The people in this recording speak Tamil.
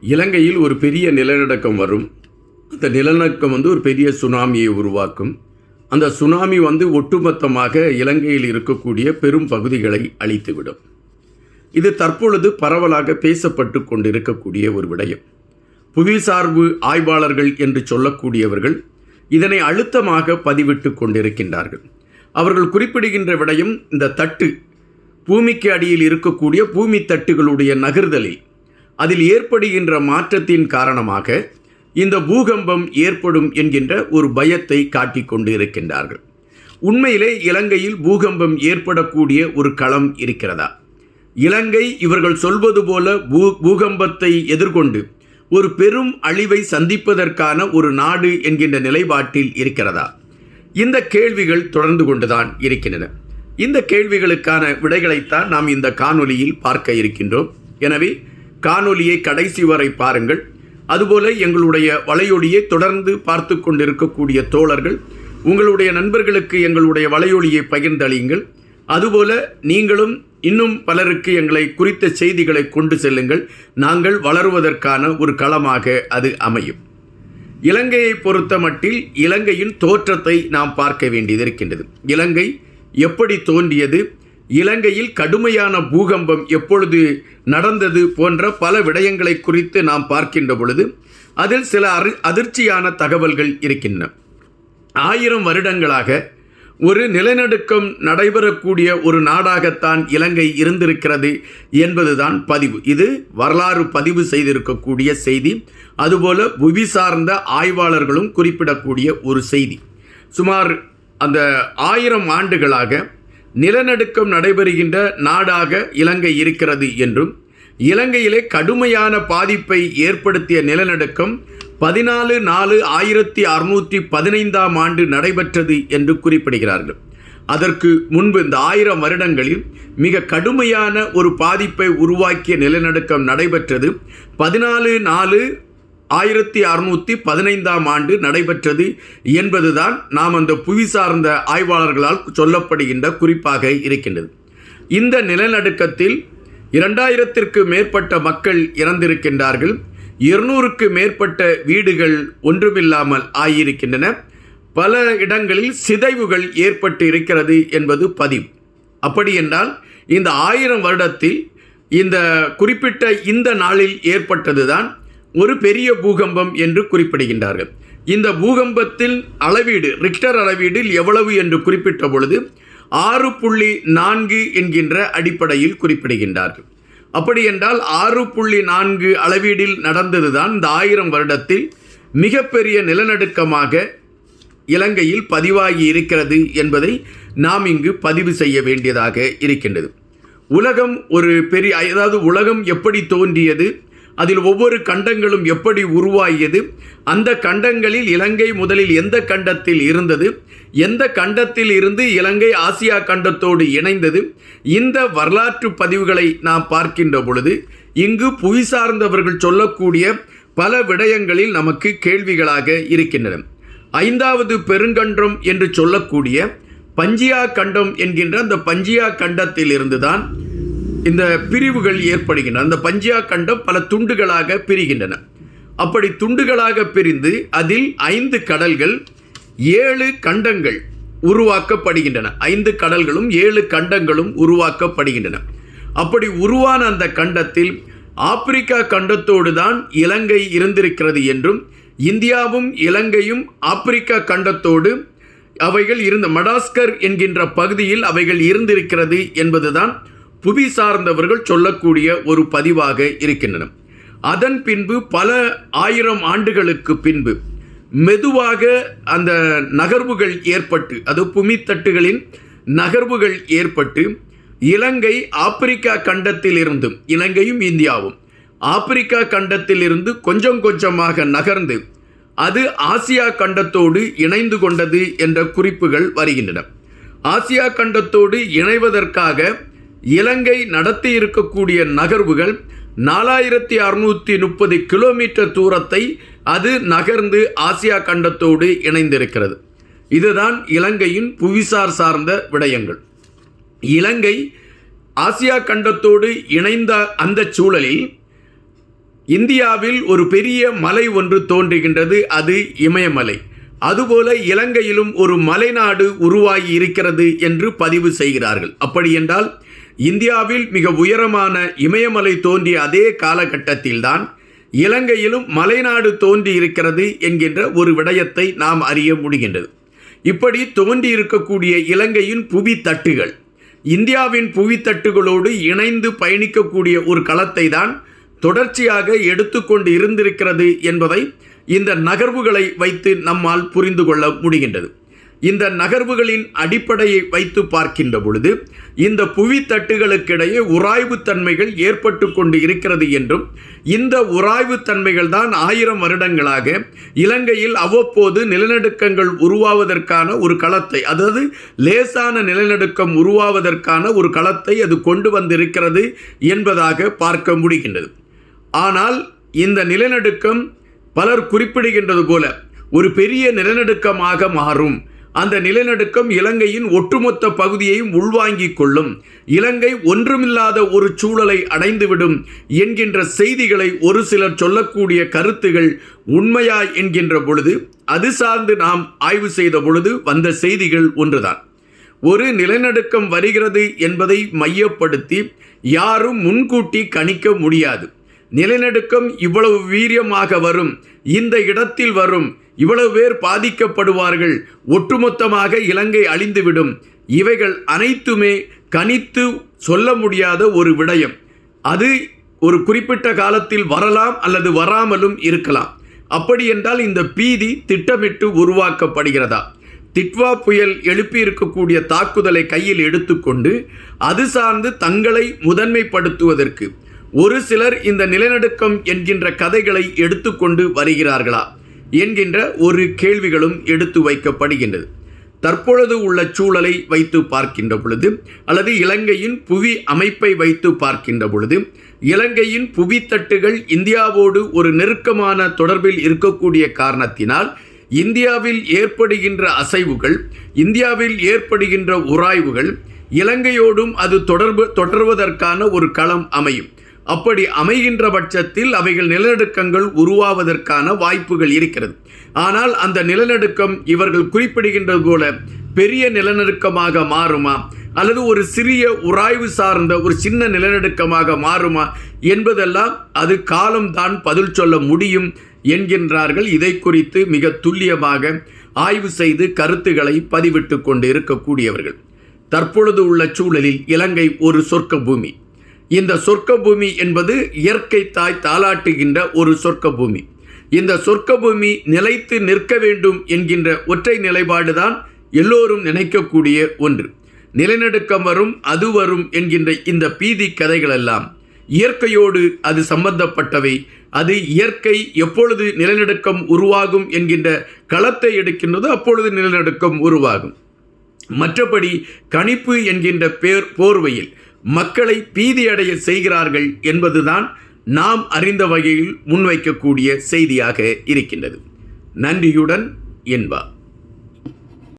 இலங்கையில் ஒரு பெரிய நிலநடுக்கம் வரும். அந்த நிலநடுக்கம் வந்து ஒரு பெரிய சுனாமியை உருவாக்கும். அந்த சுனாமி வந்து ஒட்டுமொத்தமாக இலங்கையில் இருக்கக்கூடிய பெரும் பகுதிகளை அழித்துவிடும். இது தற்பொழுது பரவலாக பேசப்பட்டு கொண்டிருக்கக்கூடிய ஒரு விடயம். புவிசார்பு ஆய்வாளர்கள் என்று சொல்லக்கூடியவர்கள் இதனை அழுத்தமாக பதிவிட்டு கொண்டிருக்கின்றார்கள். அவர்கள் குறிப்பிடுகின்ற விடயம் இந்த தட்டு பூமிக்கு அடியில் இருக்கக்கூடிய பூமி தட்டுகளுடைய நகர்தலில் அதில் ஏற்படுகின்ற மாற்றத்தின் காரணமாக இந்த பூகம்பம் ஏற்படும் என்கின்ற ஒரு பயத்தை காட்டிக் கொண்டு இருக்கின்றார்கள் உண்மையிலே இலங்கையில் பூகம்பம் ஏற்படக்கூடிய ஒரு களம் இருக்கிறதா? இலங்கை இவர்கள் சொல்வது போல பூ பூகம்பத்தை எதிர்கொண்டு ஒரு பெரும் அழிவை சந்திப்பதற்கான ஒரு நாடு என்கின்ற நிலைப்பாட்டில் இருக்கிறதா? இந்த கேள்விகள் தொடர்ந்து கொண்டுதான் இருக்கின்றன. இந்த கேள்விகளுக்கான விடைகளைத்தான் நாம் இந்த காணொலியில் பார்க்க இருக்கின்றோம். எனவே காணொலியை கடைசி வரை பாருங்கள். அதுபோல எங்களுடைய வலையொலியை தொடர்ந்து பார்த்து கொண்டிருக்கக்கூடிய தோழர்கள் உங்களுடைய நண்பர்களுக்கு எங்களுடைய வலையொலியை பகிர்ந்தளியுங்கள். அதுபோல நீங்களும் இன்னும் பலருக்கு எங்களை குறித்த செய்திகளை கொண்டு செல்லுங்கள். நாங்கள் வளருவதற்கான ஒரு களமாக அது அமையும். இலங்கையை பொறுத்த மட்டில் இலங்கையின் தோற்றத்தை நாம் பார்க்க வேண்டியது இருக்கின்றது. இலங்கை எப்படி தோன்றியது? இலங்கையில் கடுமையான பூகம்பம் எப்பொழுது நடந்தது போன்ற பல விடயங்களை குறித்து நாம் பார்க்கின்ற பொழுது அதில் சில அரு அதிர்ச்சியான தகவல்கள் இருக்கின்றன. ஆயிரம் வருடங்களாக ஒரு நிலநடுக்கம் நடைபெறக்கூடிய ஒரு நாடாகத்தான் இலங்கை இருந்திருக்கிறது என்பதுதான் பதிவு. இது வரலாறு பதிவு செய்திருக்கக்கூடிய செய்தி. அதுபோல புவி சார்ந்த ஆய்வாளர்களும் குறிப்பிடக்கூடிய ஒரு செய்தி. சுமார் அந்த ஆயிரம் ஆண்டுகளாக நிலநடுக்கம் நடைபெறுகின்ற நாடாக இலங்கை இருக்கிறது என்றும் இலங்கையிலே கடுமையான பாதிப்பை ஏற்படுத்திய நிலநடுக்கம் பதினாலு நாலு ஆயிரத்தி அறுநூற்றி பதினைந்தாம் ஆண்டு நடைபெற்றது என்று குறிப்பிடுகிறார்கள். அதற்கு முன்பு இந்த ஆயிரம் வருடங்களில் மிக கடுமையான ஒரு பாதிப்பை உருவாக்கிய நிலநடுக்கம் நடைபெற்றது. பதினாலு நாலு ஆயிரத்தி அறுநூற்றி பதினைந்தாம் ஆண்டு நடைபெற்றது என்பதுதான் நாம் அந்த புவி சார்ந்த ஆய்வாளர்களால் சொல்லப்படுகின்ற குறிப்பாக இருக்கின்றது. இந்த நிலநடுக்கத்தில் இரண்டாயிரத்திற்கு மேற்பட்ட மக்கள் இறந்திருக்கின்றார்கள். இருநூறுக்கு மேற்பட்ட வீடுகள் ஒன்றுமில்லாமல் ஆகியிருக்கின்றன. பல இடங்களில் சிதைவுகள் ஏற்பட்டு இருக்கிறது என்பது பதிவு. அப்படி என்றால் இந்த ஆயிரம் வருடத்தில் இந்த குறிப்பிட்ட இந்த நாளில் ஏற்பட்டதுதான் ஒரு பெரிய பூகம்பம் என்று குறிப்பிடுகின்றார்கள். இந்த பூகம்பத்தில் அளவீடு ரிக்டர் அளவீடில் எவ்வளவு என்று குறிப்பிட்ட பொழுது ஆறு புள்ளி நான்கு என்கின்ற அடிப்படையில் குறிப்பிடுகின்றார்கள். அப்படி என்றால் ஆறு புள்ளி நான்கு அளவீடில் நடந்ததுதான் இந்த ஆயிரம் வருடத்தில் மிகப்பெரிய நிலநடுக்கமாக இலங்கையில் பதிவாகி இருக்கிறது என்பதை நாம் இங்கு பதிவு செய்ய வேண்டியதாக இருக்கின்றது. உலகம் ஒரு பெரிய அதாவது உலகம் எப்படி தோன்றியது? அதில் ஒவ்வொரு கண்டங்களும் எப்படி உருவாகியது? அந்த கண்டங்களில் இலங்கை முதலில் எந்த கண்டத்தில் இருந்தது? எந்த கண்டத்தில் இருந்து இலங்கை ஆசியா கண்டத்தோடு இணைந்தது? இந்த வரலாற்று பதிவுகளை நாம் பார்க்கின்ற பொழுது இங்கு புவி சார்ந்தவர்கள் சொல்லக்கூடிய பல விடயங்களில் நமக்கு கேள்விகளாக இருக்கின்றன. ஐந்தாவது பெருங்கன்றம் என்று சொல்லக்கூடிய பஞ்சியா கண்டம் என்கின்ற அந்த பஞ்சியா கண்டத்தில் இருந்துதான் இந்த பிரிவுகள் ஏற்படுகின்றன. அந்த பஞ்சியா கண்டம் பல துண்டுகளாக பிரிகின்றன. அப்படி துண்டுகளாக பிரிந்து அதில் ஐந்து கடல்கள் ஏழு கண்டங்கள் உருவாக்கப்படுகின்றன. ஐந்து கடல்களும் ஏழு கண்டங்களும் உருவாக்கப்படுகின்றன. அப்படி உருவான அந்த கண்டத்தில் ஆப்பிரிக்கா கண்டத்தோடு தான் இலங்கை இருந்திருக்கிறது என்றும் இந்தியாவும் இலங்கையும் ஆப்பிரிக்கா கண்டத்தோடு அவைகள் இருந்த மடாஸ்கர் என்கின்ற பகுதியில் அவைகள் இருந்திருக்கிறது என்பதுதான் புவி சார்ந்தவர்கள் சொல்லக்கூடிய ஒரு பதிவாக இருக்கின்றன. அதன் பின்பு பல ஆயிரம் ஆண்டுகளுக்கு பின்பு மெதுவாக அந்த நகர்வுகள் ஏற்பட்டு அது புமித்தட்டுகளின் நகர்வுகள் ஏற்பட்டு இலங்கை ஆப்பிரிக்கா கண்டத்தில் இருந்தும் இலங்கையும் இந்தியாவும் ஆப்பிரிக்கா கண்டத்தில் இருந்து கொஞ்சம் கொஞ்சமாக நகர்ந்து அது ஆசியா கண்டத்தோடு இணைந்து கொண்டது என்ற குறிப்புகள் வருகின்றன. ஆசியா கண்டத்தோடு இணைவதற்காக இலங்கை நடத்தி இருக்கக்கூடிய நகர்வுகள் நாலாயிரத்தி அறுநூற்றி முப்பது கிலோமீட்டர் தூரத்தை அது நகர்ந்து ஆசியா கண்டத்தோடு இணைந்திருக்கிறது. இதுதான் இலங்கையின் புவிசார் சார்ந்த விடயங்கள். இலங்கை ஆசியா கண்டத்தோடு இணைந்த அந்த சூழலில் இந்தியாவில் ஒரு பெரிய மலை ஒன்று தோன்றுகின்றது அது இமயமலை. அதுபோல இலங்கையிலும் ஒரு மலைநாடு உருவாகி இருக்கிறது என்று பதிவு செய்கிறார்கள். அப்படி என்றால் இந்தியாவில் மிக உயரமான இமயமலை தோன்றிய அதே காலகட்டத்தில்தான் இலங்கையிலும் மலைநாடு தோன்றி இருக்கிறது என்கின்ற ஒரு விடயத்தை நாம் அறிய முடிகின்றது. இப்படி தோன்றி இருக்கக்கூடிய இலங்கையின் புவி தட்டுகள் இந்தியாவின் புவித்தட்டுகளோடு இணைந்து பயணிக்கக்கூடிய ஒரு களத்தை தான் தொடர்ச்சியாக எடுத்துக்கொண்டு இருந்திருக்கிறது என்பதை இந்த நகர்வுகளை வைத்து நம்மால் புரிந்து கொள்ள முடிகின்றது. இந்த நகர்வுகளின் அடிப்படையை வைத்து பார்க்கின்ற பொழுது இந்த புவி தட்டுகளுக்கிடையே உராய்வு தன்மைகள் ஏற்பட்டு கொண்டு இருக்கிறது என்றும் இந்த உராய்வு தன்மைகள் தான் ஆயிரம் வருடங்களாக இலங்கையில் அவ்வப்போது நிலநடுக்கங்கள் உருவாவதற்கான ஒரு களத்தை அதாவது லேசான நிலநடுக்கம் உருவாவதற்கான ஒரு களத்தை அது கொண்டு வந்திருக்கிறது என்பதாக பார்க்க முடிகின்றது. ஆனால் இந்த நிலநடுக்கம் பலர் குறிப்பிடுகின்றது போல ஒரு பெரிய நிலநடுக்கமாக மாறும். அந்த நிலநடுக்கம் இலங்கையின் ஒட்டுமொத்த பகுதியையும் உள்வாங்கிக் கொள்ளும். இலங்கை ஒன்றுமில்லாத ஒரு சூழலை அடைந்துவிடும் என்கின்ற செய்திகளை ஒரு சிலர் சொல்லக்கூடிய கருத்துகள் உண்மையா என்கின்ற பொழுது அது சார்ந்து நாம் ஆய்வு செய்த பொழுது வந்த செய்திகள் ஒன்றுதான். ஒரு நிலநடுக்கம் வருகிறது என்பதை மையப்படுத்தி யாரும் முன்கூட்டி கணிக்க முடியாது. நிலநடுக்கம் இவ்வளவு வீரியமாக வரும் இந்த இடத்தில் வரும் இவ்வளவு பேர் பாதிக்கப்படுவார்கள். ஒட்டுமொத்தமாக இலங்கை அழிந்துவிடும். இவைகள் அனைத்துமே கணித்து சொல்ல முடியாத ஒரு விடயம். அது ஒரு குறிப்பிட்ட காலத்தில் வரலாம் அல்லது வராமலும் இருக்கலாம். அப்படி என்றால் இந்த பீதி திட்டமிட்டு உருவாக்கப்படுகிறதா? திட்வா புயல் எழுப்பி இருக்கக்கூடிய தாக்குதலை கையில் எடுத்துக்கொண்டு அது சார்ந்து தங்களை முதன்மைப்படுத்துவதற்கு ஒரு சிலர் இந்த நிலநடுக்கம் என்கின்ற கதைகளை எடுத்துக்கொண்டு வருகிறார்களா? என்கின்ற ஒரு கேள்விகளும் எடுத்து வைக்கப்படுகின்றது. தற்பொழுது உள்ள சூழலை வைத்து பார்க்கின்ற பொழுது அல்லது இலங்கையின் புவி அமைப்பை வைத்து பார்க்கின்ற பொழுது இலங்கையின் புவித்தட்டுகள் இந்தியாவோடு ஒரு நெருக்கமான தொடர்பில் இருக்கக்கூடிய காரணத்தினால் இந்தியாவில் ஏற்படுகின்ற அசைவுகள் இந்தியாவில் ஏற்படுகின்ற உராய்வுகள் இலங்கையோடும் அது தொடர்பு தொடர்வதற்கான ஒரு களம் அமையும். அப்படி அமைகின்ற பட்சத்தில் அவைகள் நிலநடுக்கங்கள் உருவாவதற்கான வாய்ப்புகள் இருக்கிறது. ஆனால் அந்த நிலநடுக்கம் இவர்கள் குறிப்பிடுகின்றது போல பெரிய நிலநடுக்கமாக மாறுமா? அல்லது ஒரு சிறிய உராய்வு சார்ந்த ஒரு சின்ன நிலநடுக்கமாக மாறுமா? என்பதெல்லாம் அது காலம்தான் பதில் சொல்ல முடியும் என்கின்றார்கள். இதை குறித்து மிக துல்லியமாக ஆய்வு செய்து கருத்துக்களை பதிவிட்டு கொண்டு இருக்கக்கூடியவர்கள். தற்பொழுது உள்ள சூழலில் இலங்கை ஒரு சொர்க்க பூமி இந்த சொர்க்க பூமி என்பது இயற்கை தாய் தாளாட்டுகின்ற ஒரு சொர்க்க பூமி இந்த சொர்க்க பூமி நிலைத்து நிற்க வேண்டும் என்கின்ற ஒற்றை நிலைப்பாடுதான் எல்லோரும் நினைக்கக்கூடிய ஒன்று. நிலநடுக்கம் வரும் அது வரும் என்கின்ற இந்த பீதி கதைகளெல்லாம். இயற்கையோடு அது சம்பந்தப்பட்டவை. அது இயற்கை எப்பொழுது நிலநடுக்கம் உருவாகும் என்கின்ற களத்தை எடுக்கின்றதோ அப்பொழுது நிலநடுக்கம் உருவாகும். மற்றபடி கணிப்பு என்கின்ற பேர் போர்வையில் மக்களை பீதியடைய செய்கிறார்கள் என்பதுதான் நாம் அறிந்த வகையில் முன்வைக்கக்கூடிய செய்தியாக இருக்கின்றது. நன்றியுடன் என்பா